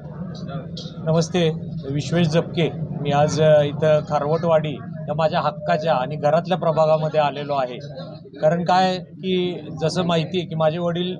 नमस्ते विश्वेश जपके. मी आज इथं खारवटवाडी या माझ्या हक्काच्या आणि घरातल्या प्रभागामध्ये आलेलो आहे. कारण काय की जसं माहिती आहे की माझे वडील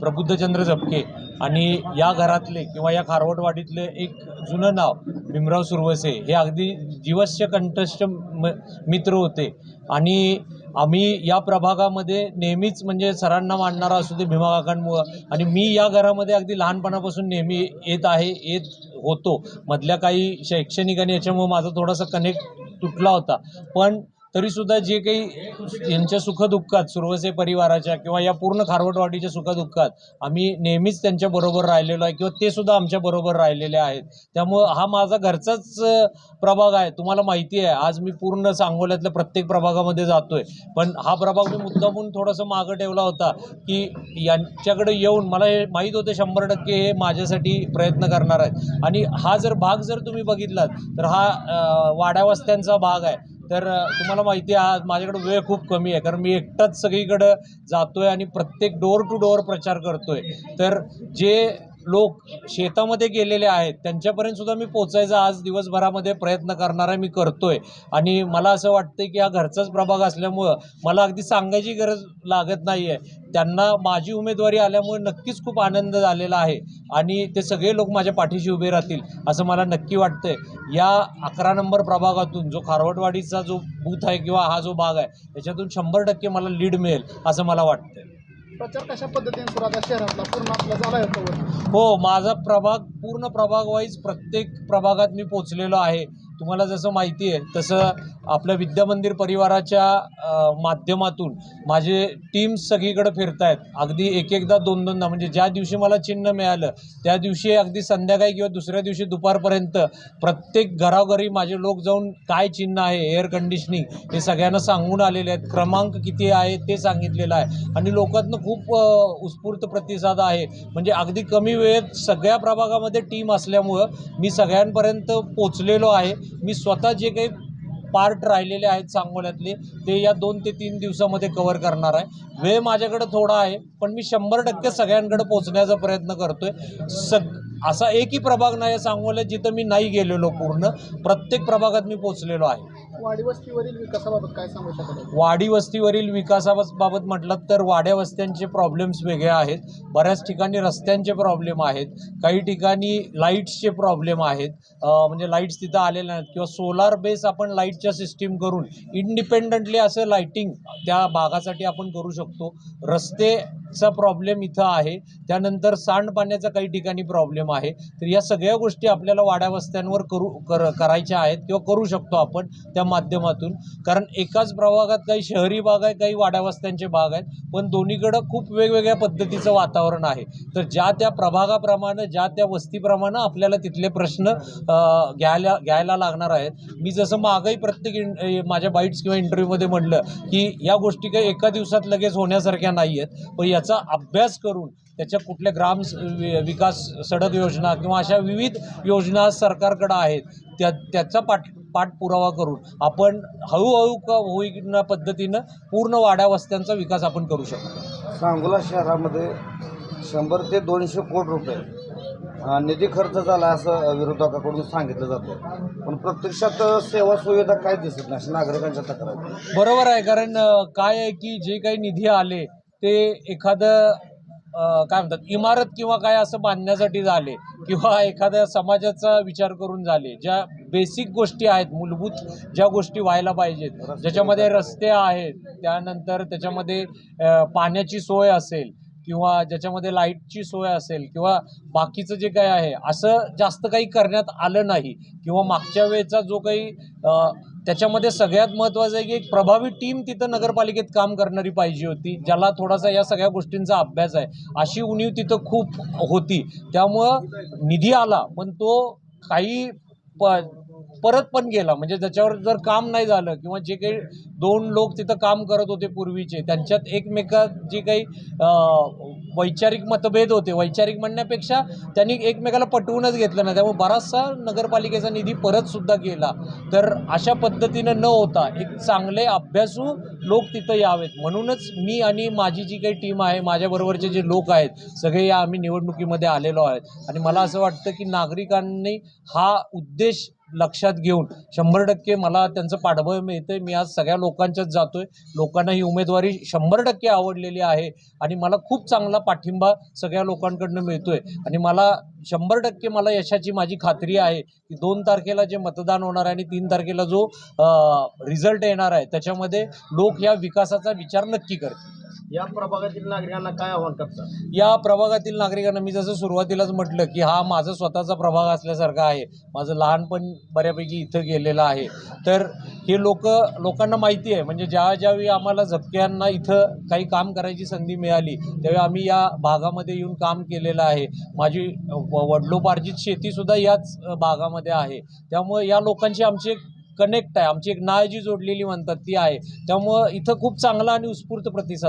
प्रबुद्धचंद्र जपके आणि या घरातले किंवा या खारवटवाडीतले एक जुनं नाव भीमराव सुरवसे हे अगदी जीवस्य कंठस्थ म मित्र होते. आणि आम्ही या प्रभागामध्ये नेहमीच म्हणजे सरांना मांडणारा असू दे भीमाकाकांमुळं आणि मी या घरामध्ये अगदी लहानपणापासून नेहमी येत आहे येत होतो. मधल्या काही शैक्षणिक आणि याच्यामुळं माझा थोडासा कनेक्ट तुटला होता. पण तरीसुद्धा जे काही यांच्या सुखदुःखात सुरवसे परिवाराच्या किंवा या पूर्ण खारवटवाडीच्या सुखदुःखात आम्ही नेहमीच त्यांच्याबरोबर राहिलेलो आहे किंवा ते सुद्धा आमच्याबरोबर राहिलेले आहेत. त्यामुळं हा माझा घरचाच प्रभाग आहे. तुम्हाला माहिती आहे. आज मी पूर्ण सांगोल्यातल्या प्रत्येक प्रभागामध्ये जातोय. पण हा प्रभाग मी मुद्दामून थोडंसं मागं ठेवला होता की यांच्याकडे येऊन मला हे माहीत होते शंभर टक्के हे माझ्यासाठी प्रयत्न करणार आहेत. आणि हा जर भाग जर तुम्ही बघितलात तर हा वाड्यावस्त्यांचा भाग आहे. तर तुम्हाला माहिती आहे आज माझ्याकडे वेळ खूप कमी आहे. कारण मी एकटाच सगळीकडं जातोय आणि प्रत्येक डोअर टू डोअर प्रचार करतोय. तर जे लोक शेतामध्ये गेलेले आहेत त्यांच्यापर्यंत सुद्धा मी पोचायचा आज दिवसभरामध्ये प्रयत्न करणारा मी करतोय. आणि मला असं वाटतं की हा घरचाच प्रभाग असल्यामुळं मला अगदी सांगायची गरज लागत नाही आहे त्यांना माझी उमेदवारी आल्यामुळे नक्कीच खूप आनंद झालेला आहे आणि ते सगळे लोक माझ्या पाठीशी उभे राहतील असं मला नक्की वाटतंय. या अकरा नंबर प्रभागातून जो खारवटवाडीचा जो बूथ आहे किंवा हा जो भाग आहे त्याच्यातून शंभर टक्के मला लीड मिळेल असं मला वाटतंय. प्रचार कशा पद्धतीने सुरादा आता शहरातला पूर्ण आपला झाला होता हो माझा प्रभाग पूर्ण प्रभाग वाईज प्रत्येक प्रभागात मी पोचलेलो आहे. तुम्हाला जसं माहिती आहे तसं आपल्या विद्यामंदिर परिवाराच्या माध्यमातून माझे टीम्स सगळीकडे फिरत आहेत अगदी एक एकदा दोन दोनदा म्हणजे ज्या दिवशी मला चिन्ह मिळालं त्या दिवशी अगदी संध्याकाळी किंवा दुसऱ्या दिवशी दुपारपर्यंत प्रत्येक घराघरी माझे लोक जाऊन काय चिन्ह आहे एअर कंडिशनिंग हे सगळ्यांना सांगून आलेले आहेत. क्रमांक किती आहे ते सांगितलेलं आहे. आणि लोकांतनं खूप उत्स्फूर्त प्रतिसाद आहे. म्हणजे अगदी कमी वेळेत सगळ्या प्रभागामध्ये टीम असल्यामुळं मी सगळ्यांपर्यंत पोचलेलो आहे. मी स्वतः जे काही पार्ट राहिलेले आहेत सांगोल्यातले ते या दोन ते तीन दिवसामध्ये कव्हर करणार आहे. वेळ माझ्याकडे थोडा आहे पण मी शंभर टक्के सगळ्यांकडे पोचण्याचा प्रयत्न करतोय. सग असा एकही प्रभाग नाही आहे सांगोल्यात जिथं मी नाही गेलेलो पूर्ण प्रत्येक प्रभागात मी पोचलेलो आहे. वाडी वस्तीवरील विकासाबाबत काय सांगू शकत वाडी वस्तीवरील विकासाबाबत म्हटलं तर वाड्या वस्त्यांचे प्रॉब्लेम्स वेगळे आहेत. बऱ्याच ठिकाणी रस्त्यांचे प्रॉब्लेम आहेत. काही ठिकाणी लाईट्सचे प्रॉब्लेम आहेत. म्हणजे लाईट्स तिथं आलेल्या नाहीत. किंवा सोलार बेस आपण लाईटच्या सिस्टीम करून इंडिपेंडंटली असं लाईटिंग त्या भागासाठी आपण करू शकतो. चा प्रॉब्लेम इथं आहे. त्यानंतर सांडपाण्याचा काही ठिकाणी प्रॉब्लेम आहे. तर या सगळ्या गोष्टी आपल्याला वाड्या वस्त्यांवर करू कर करायच्या आहेत किंवा करू शकतो आपण त्या माध्यमातून. कारण एकाच प्रभागात काही शहरी भाग आहे काही वाड्या वस्त्यांचे भाग आहेत पण दोन्हीकडं खूप वेगवेगळ्या पद्धतीचं वातावरण आहे. तर ज्या त्या प्रभागाप्रमाणे ज्या त्या वस्तीप्रमाणे आपल्याला तिथले प्रश्न घ्यायला घ्यायला लागणार आहेत. मी जसं मागही प्रत्येक इन माझ्या बाईट्स किंवा इंटरव्ह्यूमध्ये म्हटलं की या गोष्टी काही एका दिवसात लगेच होण्यासारख्या नाही आहेत पण याचा अभ्यास करून त्याच्या कुठल्या ग्राम विकास सडक योजना किंवा अशा विविध योजना सरकारकडं आहेत त्या त्याचा पाठ पाठपुरावा करून आपण हळूहळू का होईना पद्धतीनं पूर्ण वाड्या वस्त्यांचा विकास आपण करू शकतो. सांगोला शहरामध्ये शंभर ते दोनशे कोटी रुपये निधी खर्च झाला असं विरोधकाकडून सांगितलं जातं पण प्रत्यक्षात सेवा सुविधा काय दिसत नाही नागरिकांच्या तक्रारी. बरोबर आहे कारण काय आहे की जे काही निधी आले ते एखादं काय म्हणतात इमारत किंवा काय असं बांधण्यासाठी झाले किंवा एखाद्या समाजाचा विचार करून झाले ज्या बेसिक गोष्टी आहेत मूलभूत ज्या गोष्टी व्हायला पाहिजेत ज्याच्यामध्ये रस्ते आहेत त्यानंतर त्याच्यामध्ये पाण्याची सोय असेल किंवा ज्याच्यामध्ये लाईटची सोय असेल किंवा बाकीचं जे काही आहे असं जास्त काही करण्यात आलं नाही किंवा मागच्या वेळेचा जो काही त्याच्यामध्ये सगळ्यात महत्त्वाचं आहे की एक प्रभावी टीम तिथं नगरपालिकेत काम करणारी पाहिजे होती ज्याला थोडासा या सगळ्या गोष्टींचा अभ्यास आहे. अशी उणीव तिथं खूप होती. त्यामुळं निधी आला पण तो काही प परत पण गेला. म्हणजे त्याच्यावर जर काम नाही झालं किंवा जे काही दोन लोक तिथं काम करत होते पूर्वीचे त्यांच्यात एकमेकात जे काही वैचारिक मतभेद होते. वैचारिक म्हणण्यापेक्षा त्यांनी एकमेकाला पटवूनच घेतलं ना त्यामुळे बराचसा नगरपालिकेचा निधी परत सुद्धा गेला. तर अशा पद्धतीनं न होता एक चांगले अभ्यासू लोक तिथं यावेत. म्हणूनच मी आणि माझी जी काही टीम आहे माझ्याबरोबरचे जे लोक आहेत सगळे या आम्ही निवडणुकीमध्ये आलेलो आहेत. आणि मला असं वाटतं की नागरिकांनी हा उद्देश लक्षात घेऊन. शंभर टक्के मला त्यांचं पाठबळ मिळतंय. मी आज सगळ्या लोकांच्याच जातोय. लोकांना ही उमेदवारी शंभर टक्के आवडलेली आहे. आणि मला खूप चांगला पाठिंबा सगळ्या लोकांकडनं मिळतोय. आणि मला शंभर टक्के मला यशाची माझी खात्री आहे की दोन तारखेला जे मतदान होणार आहे आणि तीन तारखेला जो रिझल्ट येणार आहे त्याच्यामध्ये लोक या विकासाचा विचार नक्की करतील. या प्रभागातील नागरिकांना काय आव्हान करतात या प्रभागातील नागरिकांना मी जसं सुरुवातीलाच म्हटलं की हा माझा स्वतःचा प्रभाग असल्यासारखा आहे. माझं लहानपण बऱ्यापैकी इथं गेलेलं आहे. तर हे लोक लोकांना माहिती आहे. म्हणजे ज्या ज्यावेळी आम्हाला झपक्यांना इथं काही काम करायची संधी मिळाली त्यावेळी आम्ही या भागामध्ये येऊन काम केलेलं आहे. माझी व- वडिलोपार्जित शेतीसुद्धा याच भागामध्ये आहे. त्यामुळे या लोकांची आमची एक कनेक्ट आहे. आमची एक नाळ जी जोडलेली म्हणतात ती आहे. त्यामुळं इथं खूप चांगला आणि उत्स्फूर्त प्रतिसाद आहे.